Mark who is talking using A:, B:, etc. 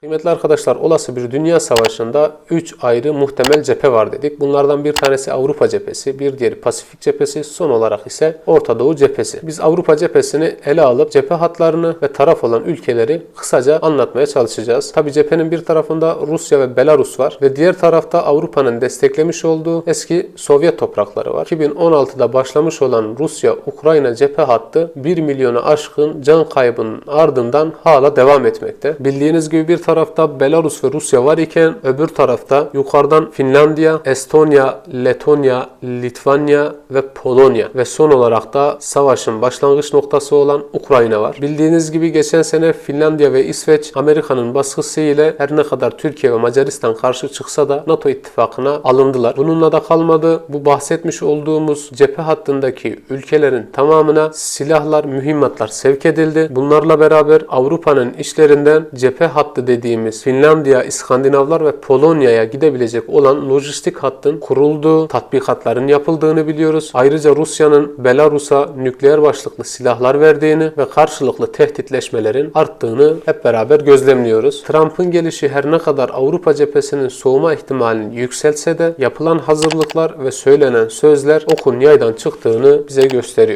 A: Kıymetli arkadaşlar olası bir dünya savaşında 3 ayrı muhtemel cephe var dedik. Bunlardan bir tanesi Avrupa cephesi, bir diğeri Pasifik cephesi, son olarak ise Orta Doğu cephesi. Biz Avrupa cephesini ele alıp cephe hatlarını ve taraf olan ülkeleri kısaca anlatmaya çalışacağız. Tabi cephenin bir tarafında Rusya ve Belarus var ve diğer tarafta Avrupa'nın desteklemiş olduğu eski Sovyet toprakları var. 2016'da başlamış olan Rusya-Ukrayna cephe hattı 1 milyonu aşkın can kaybının ardından hala devam etmekte. Bildiğiniz gibi bir tarafta Belarus ve Rusya var iken öbür tarafta yukarıdan Finlandiya, Estonya, Letonya, Litvanya ve Polonya ve son olarak da savaşın başlangıç noktası olan Ukrayna var. Bildiğiniz gibi geçen sene Finlandiya ve İsveç Amerika'nın baskısı ile her ne kadar Türkiye ve Macaristan karşı çıksa da NATO ittifakına alındılar. Bununla da kalmadı. Bu bahsetmiş olduğumuz cephe hattındaki ülkelerin tamamına silahlar, mühimmatlar sevk edildi. Bunlarla beraber Avrupa'nın işlerinden cephe hattı dediğimiz Finlandiya, İskandinavlar ve Polonya'ya gidebilecek olan lojistik hattın kurulduğu, tatbikatların yapıldığını biliyoruz. Ayrıca Rusya'nın Belarus'a nükleer başlıklı silahlar verdiğini ve karşılıklı tehditleşmelerin arttığını hep beraber gözlemliyoruz. Trump'ın gelişi her ne kadar Avrupa cephesinin soğuma ihtimalini yükseltse de yapılan hazırlıklar ve söylenen sözler okun yaydan çıktığını bize gösteriyor.